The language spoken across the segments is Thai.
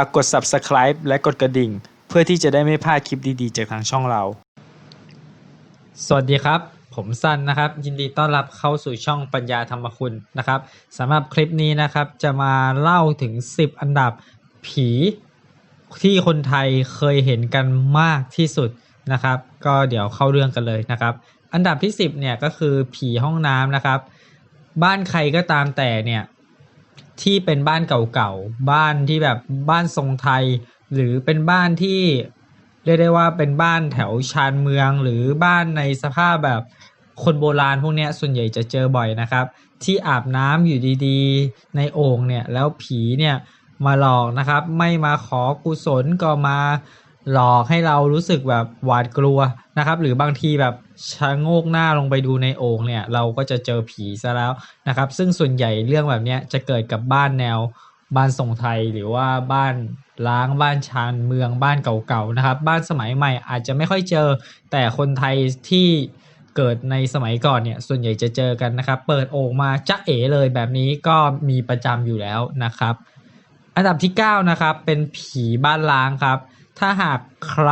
ฝากกด subscribe และกดกระดิ่ง เพื่อที่จะได้ไม่พลาดคลิปดีๆ จากทางช่องเรา สวัสดีครับ ผมสันนะครับ ยินดีต้อนรับเข้าสู่ช่องปัญญาธรรมคุณนะครับสำหรับคลิปนี้นะครับจะมาเล่าถึง 10 อันดับผีที่คนไทยเคยเห็นกันมากที่สุดนะครับ ก็เดี๋ยวเข้าเรื่องกันเลยนะครับ อันดับที่ 10เนี่ยก็คือผีห้องน้ำนะครับ บ้านใครก็ตามแต่เนี่ย ที่เป็นบ้านเก่าๆ บ้านที่แบบบ้านทรงไทย หรือเป็นบ้านที่เรียกได้ว่าเป็นบ้านแถวชานเมือง หรือบ้านในสภาพแบบคนโบราณพวกนี้ส่วนใหญ่จะเจอบ่อยนะครับ ที่อาบน้ำอยู่ดีๆ ในโอ่งเนี่ยแล้วผีเนี่ยมาหลอกนะครับ ไม่มาขอกุศลก็มา หลอกให้เรารู้สึกแบบหวาดกลัวนะครับ หรือบางทีแบบชะโงกหน้าลงไปดูในโอ่งเนี่ย เราก็จะเจอผีซะแล้วนะครับ ซึ่งส่วนใหญ่เรื่องแบบนี้จะเกิดกับบ้านแนวบ้านทรงไทยหรือว่าบ้านล้างบ้านชานเมืองบ้านเก่าๆนะครับ บ้านสมัยใหม่อาจจะไม่ค่อยเจอ แต่คนไทยที่เกิดในสมัยก่อนเนี่ยส่วนใหญ่จะเจอกันนะครับ เปิดโอ่งมาจะเอ๋เลยแบบนี้ก็มีประจำอยู่แล้วนะครับ อันดับที่ 9 นะครับ เป็นผีบ้านล้างครับ ถ้าหากใคร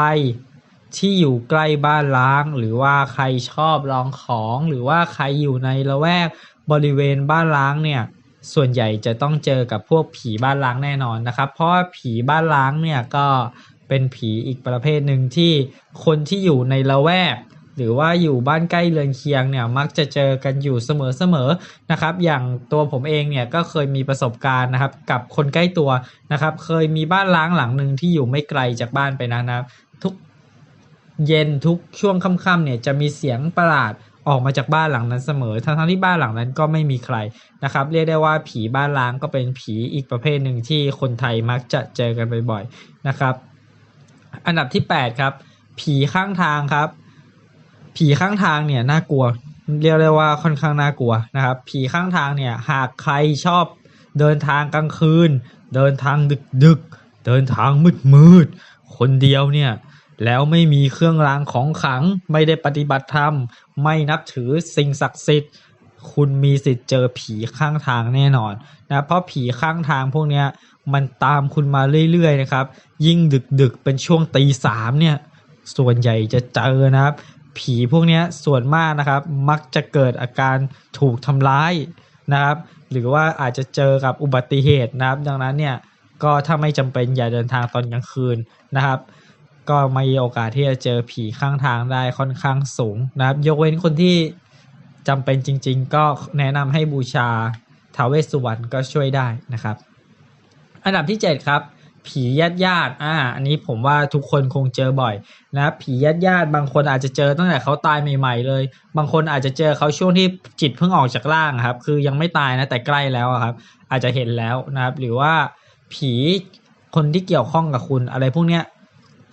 ที่อยู่ใกล้บ้านล้าง หรือว่าใครชอบลองของ หรือว่าใครอยู่ในละแวกบริเวณบ้านล้างเนี่ยส่วนใหญ่จะต้องเจอกับพวกผีบ้านล้างแน่นอนนะครับ เพราะว่าผีบ้านล้างเนี่ยก็เป็นผีอีกประเภทหนึ่งที่คนที่อยู่ในละแวก หรือว่าอยู่บ้านใกล้เรือนเคียงเนี่ยมักจะเจอกันอยู่เสมอๆนะครับอย่างตัวผมเองเนี่ยก็เคยมีประสบการณ์นะครับกับคนใกล้ตัวนะครับเคยมีบ้านล้างหลังหนึ่งที่อยู่ไม่ไกลจากบ้านไปนะนะครับทุกเย็นทุกช่วงค่ำๆเนี่ยจะมีเสียงประหลาดออกมาจากบ้านหลังนั้นเสมอ ทั้งๆที่บ้านหลังนั้นก็ไม่มีใครนะครับ เรียกได้ว่าผีบ้านล้างก็เป็นผีอีกประเภทหนึ่งที่คนไทยมักจะเจอกันบ่อยๆนะครับ อันดับที่ 8 ครับ ผีข้างทางครับ ผีข้างทางเนี่ยน่ากลัว เรียกได้ว่าค่อนข้างน่ากลัวนะครับ ผีข้างทางเนี่ยหากใครชอบเดินทางกลางคืน เดินทางดึกดึกเดินทางมืดมืดคนเดียวเนี่ยแล้วไม่มีเครื่องรางของขลังไม่ได้ปฏิบัติธรรม ไม่นับถือสิ่งศักดิ์สิทธิ์ คุณมีสิทธิ์เจอผีข้างทางแน่นอนนะเพราะผีข้างทางพวกเนี้ยมันตามคุณมาเรื่อยๆนะครับ ยิ่งดึกๆเป็นช่วงตีสามเนี่ยส่วนใหญ่จะเจอนะครับ ผีพวกเนี้ยส่วนมากนะครับ มักจะเกิดอาการถูกทำร้ายนะครับ หรือว่าอาจจะเจอกับอุบัติเหตุนะครับ ดังนั้นเนี่ยก็ถ้าไม่จำเป็นอย่าเดินทางตอนกลางคืนนะครับ ก็มีโอกาสที่จะเจอผีข้างทางได้ค่อนข้างสูงนะครับ ยกเว้นคนที่จำเป็นจริง ๆ ก็แนะนำให้บูชาท้าวเวสสุวรรณก็ช่วยได้นะครับ อันดับที่ 7 ครับ ผีญาติญาติอ่า อันนี้ผมว่าทุกคนคงเจอบ่อยนะผีญาติญาติบางคนอาจจะเจอตั้งแต่เขาตายใหม่ๆเลย บางคนอาจจะเจอเขาช่วงที่จิตเพิ่งออกจากร่างครับ คือยังไม่ตายนะแต่ใกล้แล้วครับ อาจจะเห็นแล้วนะครับ หรือว่าผีคนที่เกี่ยวข้องกับคุณอะไรพวกเนี้ย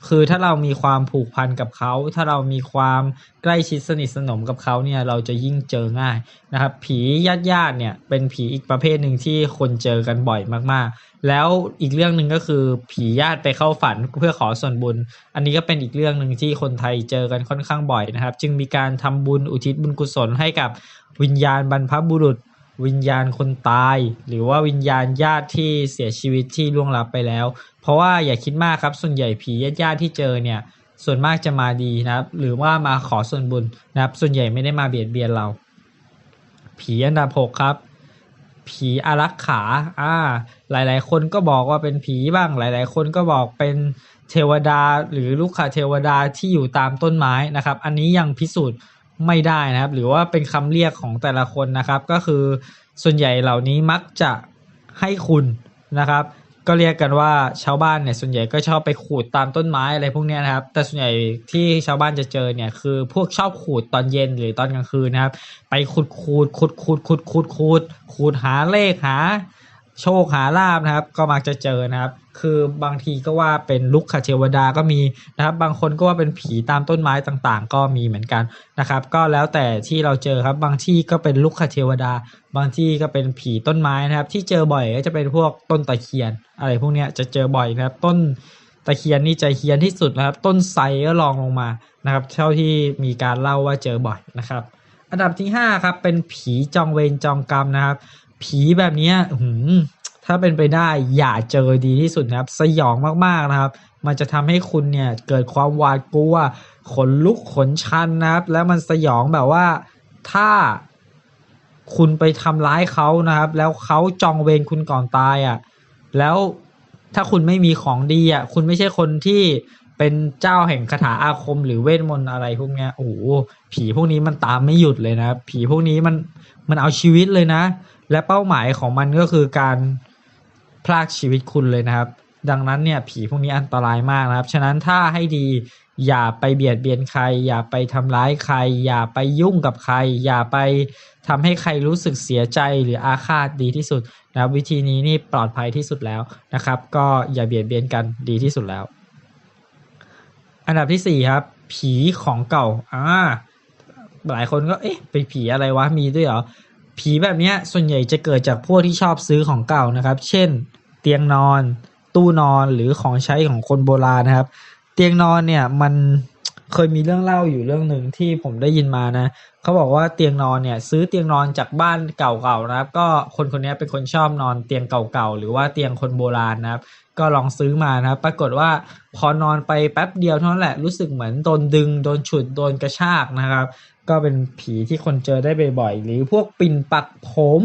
คือถ้าเรามีความผูกพันกับเขา ถ้าเรามีความใกล้ชิดสนิทสนมกับเขาเนี่ยเราจะยิ่งเจอง่ายนะครับ ผีญาติญาติๆเนี่ยเป็นผีอีกประเภทหนึ่งที่คนเจอกันบ่อยมากๆ แล้วอีกเรื่องหนึ่งก็คือผีญาติไปเข้าฝันเพื่อขอส่วนบุญ อันนี้ก็เป็นอีกเรื่องหนึ่งที่คนไทยเจอกันค่อนข้างบ่อยนะครับ จึงมีการทำบุญอุทิศบุญกุศลให้กับวิญญาณบรรพบุรุษ วิญญาณคนตาย หรือว่าวิญญาณญาติที่เสียชีวิตที่ล่วงลับไปแล้ว เพราะว่าอย่าคิดมากครับส่วนใหญ่ผีญาติญาติที่เจอเนี่ยส่วนมากจะมาดีนะครับ หรือว่ามาขอส่วนบุญนะครับ ส่วนใหญ่ไม่ได้มาเบียดเบียนเรา ผีอันดับหกครับ ผีอารักขาอ่าหลายๆ คนก็บอกว่าเป็นผีบ้าง หลาย ๆ คนก็บอกเป็นเทวดาหรือลูกขเทวดาที่อยู่ตามต้นไม้นะครับ อันนี้ยังพิสูจน์ ไม่ได้นะครับ หรือว่าเป็นคำเรียกของแต่ละคนนะครับ ก็คือส่วนใหญ่เหล่านี้มักจะให้คุณนะครับ ก็เรียกกันว่าชาวบ้านเนี่ยส่วนใหญ่ก็ชอบไปขูดตามต้นไม้อะไรพวกนี้นะครับ แต่ส่วนใหญ่ที่ชาวบ้านจะเจอเนี่ยคือพวกชอบขูดตอนเย็นหรือตอนกลางคืนนะครับ ไปขุดขูดขุดขูดขุดขูดขูดขูดหาเลขหา โชคหาลาบนะครับ ก็มักจะเจอนะครับ คือบางทีก็ว่าเป็นลุกขเทวดาก็มีนะครับ บางคนก็ว่าเป็นผีตามต้นไม้ต่างๆ ก็มีเหมือนกันนะครับ ก็แล้วแต่ที่เราเจอครับ บางที่ก็เป็นลุกขเทวดา บางที่ก็เป็นผีต้นไม้นะครับ ที่เจอบ่อยก็จะเป็นพวกต้นตะเคียน อะไรพวกเนี้ยจะเจอบ่อยนะครับ ต้นตะเคียนนี่จะเฮียนที่สุดนะครับ ต้นไทรก็ลองลงมานะครับ เท่าที่มีการเล่าว่าเจอบ่อยนะครับ อันดับที่ห้าครับเป็นผีจองเวรจองกรรมนะครับ ผีแบบนี้หืถ้าเป็นไปได้อย่าเจอดีที่สุดนะครับ สยองมากๆนะครับ มันจะทำให้คุณเนี่ยเกิดความหวาดกลัวขนลุกขนชันนะครับ แล้วมันสยองแบบว่าถ้าคุณไปทำร้ายเขานะครับ แล้วเขาจองเวรคุณก่อนตายอะ่ะ แล้วถ้าคุณไม่มีของดีอะ คุณไม่ใช่คนที่เป็นเจ้าแห่งคาถาอาคมหรือเวทมนต์อะไรพวกเนี้ยโอ้โหผีพวกนี้มันตามไม่หยุดเลยนะ ผีพวกนี้มันมันเอาชีวิตเลยนะ และเป้าหมายของมันก็คือการพรากชีวิตคุณเลยนะครับ ดังนั้นเนี่ยผีพวกนี้อันตรายมากนะครับ ฉะนั้นถ้าให้ดีอย่าไปเบียดเบียนใคร อย่าไปทำร้ายใคร อย่าไปยุ่งกับใคร อย่าไปทำให้ใครรู้สึกเสียใจหรืออาฆาตดีที่สุดนะวิธีนี้นี่ปลอดภัยที่สุดแล้วนะครับ ก็อย่าเบียดเบียนกันดีที่สุดแล้ว อันดับที่สี่ครับ ผีของเก่าอ่าหลายคนก็เอ๊ะไปผีอะไรวะมีด้วยเหรอ ผีแบบนี้ส่วนใหญ่จะเกิดจากพวกที่ชอบซื้อของเก่านะครับ เช่น เตียงนอน ตู้นอนหรือของใช้ของคนโบราณนะครับ เตียงนอนเนี่ยมันเคยมีเรื่องเล่าอยู่เรื่องหนึ่งที่ผมได้ยินมานะเขาบอกว่าเตียงนอนเนี่ยซื้อเตียงนอนจากบ้านเก่าๆนะครับ ก็คนคนนี้เป็นคนชอบนอนเตียงเก่าๆหรือว่าเตียงคนโบราณนะครับ ก็ลองซื้อมานะครับ ปรากฏว่าพอนอนไปแป๊บเดียวเท่านั้นแหละรู้สึกเหมือนโดนดึงโดนฉุดโดนกระชากนะครับ ก็เป็นผีที่คนเจอได้บ่อยๆ หรือพวกปิ่นปักผม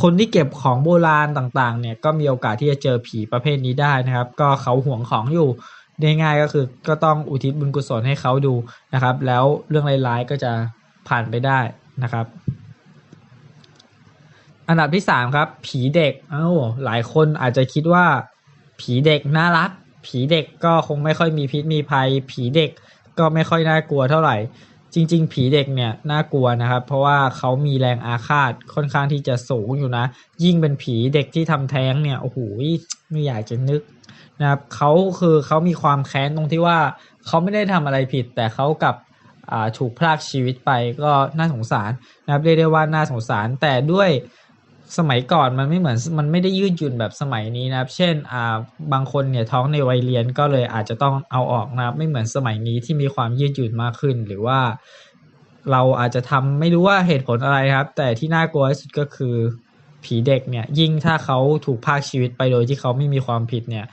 คนที่เก็บของโบราณต่างๆ เนี่ยก็มีโอกาสที่จะเจอผีประเภทนี้ได้นะครับ ก็เขาห่วงของอยู่ง่ายๆก็คือก็ต้องอุทิศบุญกุศลให้เขาดูนะครับ แล้วเรื่องร้ายๆก็จะผ่านไปได้นะครับ อันดับที่สามครับ ผีเด็กเอ้าหลายคนอาจจะคิดว่า ผีเด็กน่ารัก ผีเด็กก็คงไม่ค่อยมีพิษมีภัย ผีเด็กก็ไม่ค่อยน่ากลัวเท่าไหร่ จริง ๆ ผีเด็กเนี่ยน่ากลัวนะครับ เพราะว่าเขามีแรงอาฆาตค่อนข้างที่จะสูงอยู่นะ ยิ่งเป็นผีเด็กที่ทำแท้งเนี่ยโอ้โหไม่อยากจะนึกนะครับเขาคือเขามีความแค้นตรงที่ว่าเขาไม่ได้ทำอะไรผิด แต่เขากับถูกพรากชีวิตไปก็น่าสงสารนะครับเรียกได้ว่าน่าสงสารแต่ด้วย สมัยก่อนมันไม่เหมือนมันไม่ได้ยืดหยุ่นแบบสมัยนี้นะครับ เช่นอ่าบางคนเนี่ยท้องในวัยเรียนก็เลยอาจจะต้องเอาออกนะครับ ไม่เหมือนสมัยนี้ที่มีความยืดหยุ่นมากขึ้น หรือว่าเราอาจจะทำไม่รู้ว่าเหตุผลอะไรครับ แต่ที่น่ากลัวที่สุดก็คือ ผีเด็กเนี่ย ยิ่งถ้าเขาถูกพากชีวิตไปโดยที่เขาไม่มีความผิดเนี่ย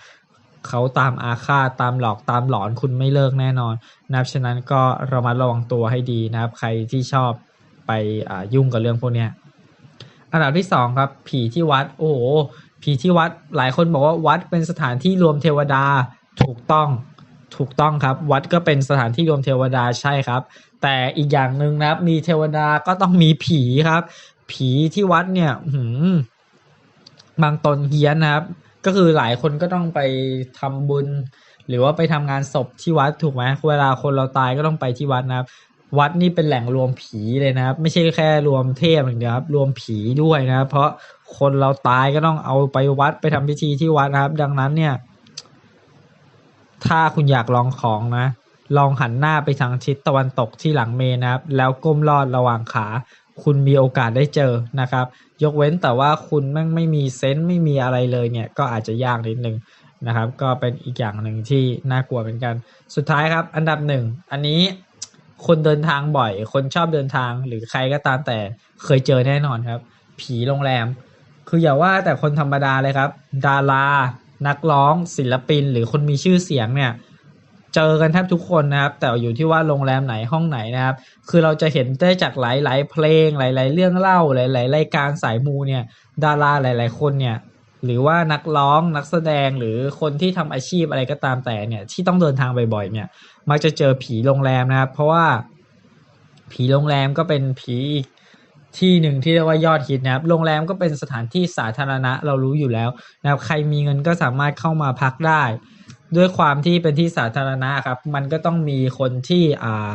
เขาตามอาฆาตตามหลอกตามหลอนคุณไม่เลิกแน่นอนนะครับฉะนั้นก็ระมัดระวังตัวให้ดีนะครับ ใครที่ชอบไปยุ่งกับเรื่องพวกนี้ อันดับที่สองครับ ผีที่วัด โอ้โหผีที่วัดหลายคนบอกว่าวัดเป็นสถานที่รวมเทวดาถูกต้องถูกต้องครับ วัดก็เป็นสถานที่รวมเทวดาใช่ครับ แต่อีกอย่างหนึ่งนะครับ มีเทวดาก็ต้องมีผีครับ ผีที่วัดเนี่ยหืมบางตนเฮี้ยนนะครับ ก็คือหลายคนก็ต้องไปทำบุญ หรือว่าไปทำงานศพที่วัดถูกไหมเวลาคนเราตายก็ต้องไปที่วัดนะครับ วัดนี่เป็นแหล่งรวมผีเลยนะครับ ไม่ใช่แค่รวมเทพอย่างเดียวครับ รวมผีด้วยนะครับ เพราะคนเราตายก็ต้องเอาไปวัดไปทำพิธีที่วัดนะครับ ดังนั้นเนี่ย ถ้าคุณอยากลองของนะ ลองหันหน้าไปทางทิศตะวันตกที่หลังเมนนะครับ แล้วก้มลอดระหว่างขา คุณมีโอกาสได้เจอนะครับ ยกเว้นแต่ว่าคุณไม่ไม่มีเซนต์ไม่มีอะไรเลยเนี่ย ก็อาจจะยากนิดนึงนะครับ ก็เป็นอีกอย่างหนึ่งที่น่ากลัวเหมือนกัน สุดท้ายครับ อันดับหนึ่งอันนี้ คนเดินทางบ่อย คนชอบเดินทางหรือใครก็ตามแต่เคยเจอแน่นอนครับ ผีโรงแรม คืออย่าว่าแต่คนธรรมดาเลยครับ ดารา นักร้อง ศิลปิน หรือคนมีชื่อเสียงเนี่ยเจอกันแทบทุกคนนะครับ แต่อยู่ที่ว่าโรงแรมไหนห้องไหนนะครับ คือเราจะเห็นได้จากหลาย ๆ เพลงหลาย ๆ เรื่องเล่าหลาย ๆ รายการสายมูเนี่ย ดาราหลาย ๆ คนเนี่ย หรือว่านักร้องนักแสดงหรือคนที่ทำอาชีพอะไรก็ตามแต่เนี่ย ที่ต้องเดินทางบ่อยๆเนี่ย มักจะเจอผีโรงแรมนะครับ เพราะว่าผีโรงแรมก็เป็นผีอีกที่หนึ่งที่เรียกว่ายอดฮิตนะครับ โรงแรมก็เป็นสถานที่สาธารณะเรารู้อยู่แล้วนะครับ ใครมีเงินก็สามารถเข้ามาพักได้ ด้วยความที่เป็นที่สาธารณะครับ มันก็ต้องมีคนที่อ่า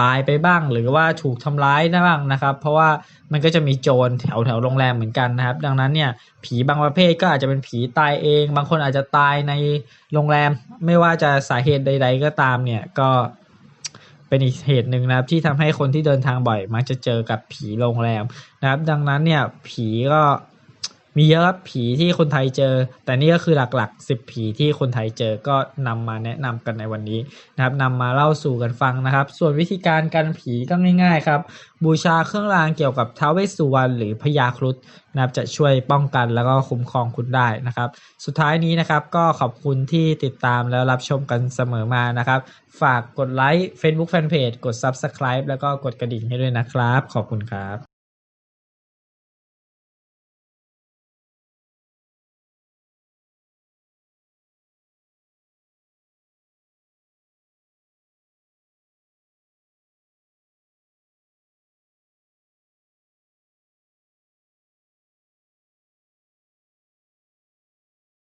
ตายไปบ้าง หรือว่าถูกทำร้ายบ้างนะครับ เพราะว่ามันก็จะมีโจรแถวแถวโรงแรมเหมือนกันนะครับ ดังนั้นเนี่ยผีบางประเภทก็อาจจะเป็นผีตายเอง บางคนอาจจะตายในโรงแรม ไม่ว่าจะสาเหตุใด ๆ ก็ตามเนี่ยก็เป็นอีกเหตุหนึ่งนะครับที่ทำให้คนที่เดินทางบ่อยมักจะเจอกับผีโรงแรมนะครับ ดังนั้นเนี่ยผีก็ มีเยอะครับผีที่คนไทยเจอ แต่นี่ก็คือหลักๆ 10 ผีที่คนไทยเจอก็นำมาแนะนำกันในวันนี้นะครับนำมาเล่าสู่กันฟังนะครับ ส่วนวิธีการกันผีก็ง่าย ๆ ครับ บูชาเครื่องรางเกี่ยวกับท้าวเวสสุวรรณหรือพญาครุฑนะครับจะช่วยป้องกันแล้วก็คุ้มครองคุณได้นะครับ สุดท้ายนี้นะครับก็ขอบคุณที่ติดตามแล้วรับชมกันเสมอมานะครับ ฝากกดไลค์ Facebook Fanpage กด Subscribe แล้วก็กดกระดิ่งให้ด้วยนะครับ ขอบคุณครับ